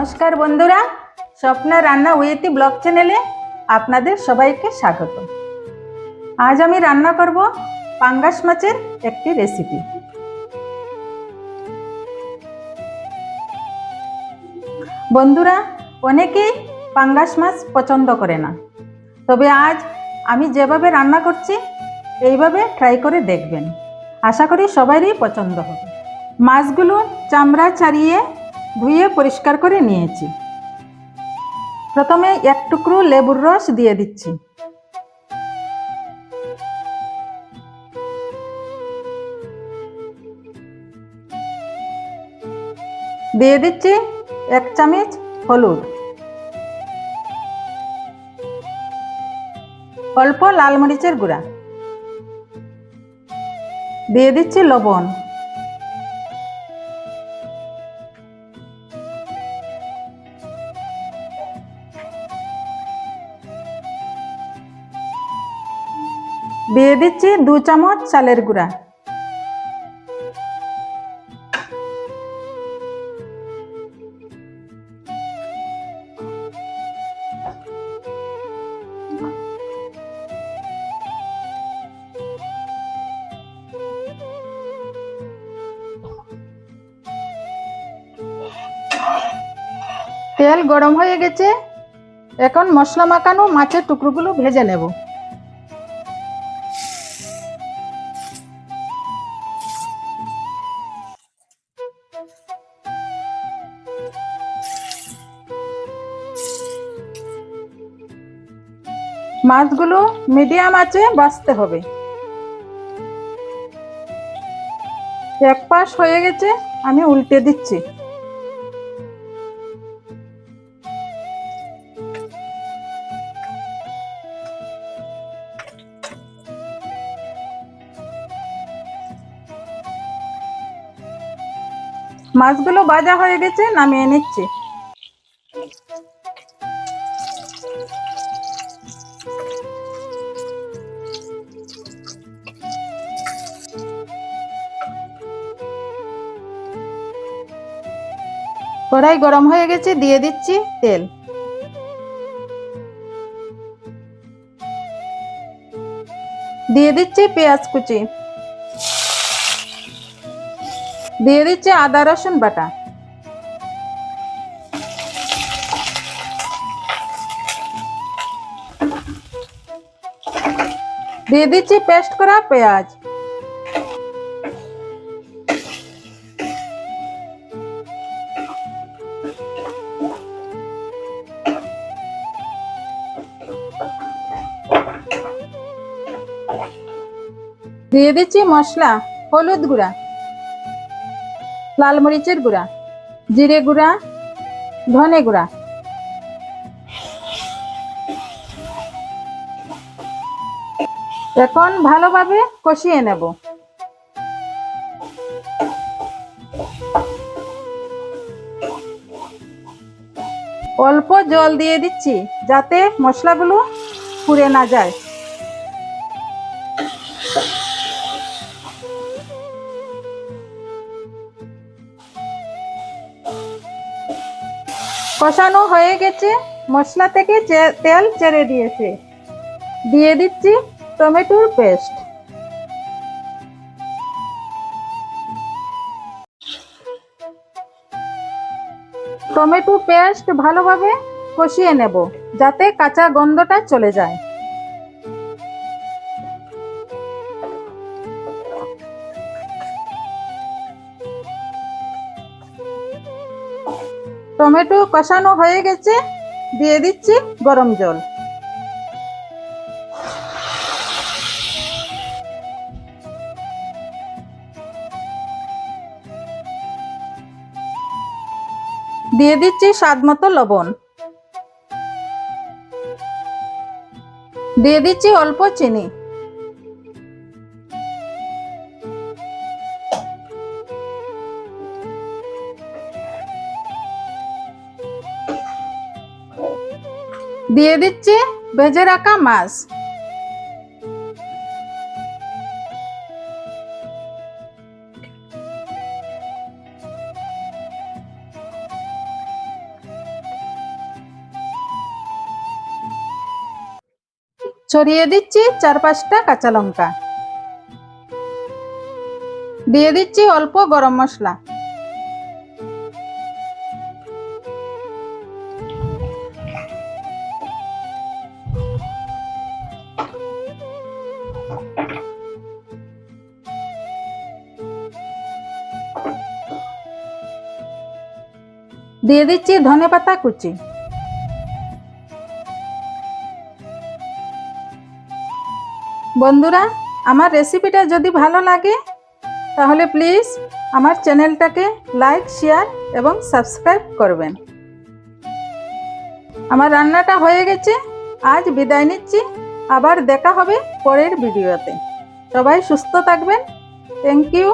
নমস্কার বন্ধুরা, স্বপ্না রান্না উইথি ব্লগ চ্যানেলে আপনাদের সবাইকে স্বাগত। আজ আমি রান্না করব পাঙ্গাস মাছের একটি রেসিপি। বন্ধুরা, অনেকেই পাঙ্গাস মাছ পছন্দ করে না। তবে আজ আমি যেভাবে রান্না করছি, এইভাবে ট্রাই করে দেখবেন। আশা করি সবারই পছন্দ হবে। মাছগুলো চামড়া ছাড়িয়ে ধুয়ে পরিষ্কার করে নিয়েছি। প্রথমে এক টুকরো লেবুর রস দিয়ে দিচ্ছি। দিয়ে দিচ্ছি এক চামচ হলুদ। অল্প লাল মরিচের গুঁড়া। দিয়ে দিচ্ছি লবণ। দিয়ে দিচ্ছি দু চামচ চালের গুঁড়া। তেল গরম হয়ে গেছে। এখন মশলা মাখানো মাছের টুকরোগুলো ভেজে নেব। মাছগুলো মিডিয়াম আছে বাছতে হবে। এক পাশ হয়ে গেছে, আমি উল্টে দিচ্ছি। মাছগুলো ভাজা হয়ে গেছে, নামিয়ে নিচ্ছি। কড়াই গরম হয়ে গেছে, দিয়ে দিচ্ছি তেল। দিয়ে দিচ্ছি পেঁয়াজ কুচি। দিয়ে দিচ্ছি আদা, রসুন বাটা। দিয়ে দিচ্ছি পেস্ট করা পেঁয়াজ। দিয়ে দিচ্ছি মশলা, হলুদ গুঁড়া, লাল মরিচের গুঁড়া, জিরে গুঁড়া, ধনে গুঁড়া। এখন ভালোভাবে কষিয়ে নেব। অল্প জল দিয়ে দিচ্ছি যাতে মশলাগুলো পুড়ে না যায়। কষানো হয়ে গেছে। মশলা থেকে তেল ছেড়ে দিয়েছে। দিয়ে দিচ্ছি টমেটোর পেস্ট। টমেটো পেস্ট ভালোভাবে কষিয়ে নেব, যাতে কাঁচা গন্ধটা চলে যায়। টমেটো কষানো হয়ে গেছে, দিয়ে দিচ্ছি গরম জল। দিয়ে দিচ্ছি স্বাদ মতো লবণ। দিয়ে দিচ্ছি অল্প চিনি। দিয়ে দিচ্ছি ভেজে রাখা মাছ। ছড়িয়ে দিচ্ছি চার পাঁচটা কাঁচা লঙ্কা। দিয়ে দিচ্ছি অল্প গরম মশলা। দিয়ে দিচ্ছি, ধনে পাতা কুচি। বন্ধুরা, আমার রেসিপিটা যদি ভালো লাগে, তাহলে প্লিজ আমার চ্যানেলটাকে লাইক, শেয়ার এবং সাবস্ক্রাইব করবেন। আমার রান্নাটা হয়ে গেছে, আজ বিদায় নিচ্ছি, আবার দেখা হবে পরের ভিডিওতে। সবাই সুস্থ থাকবেন, থ্যাংক ইউ।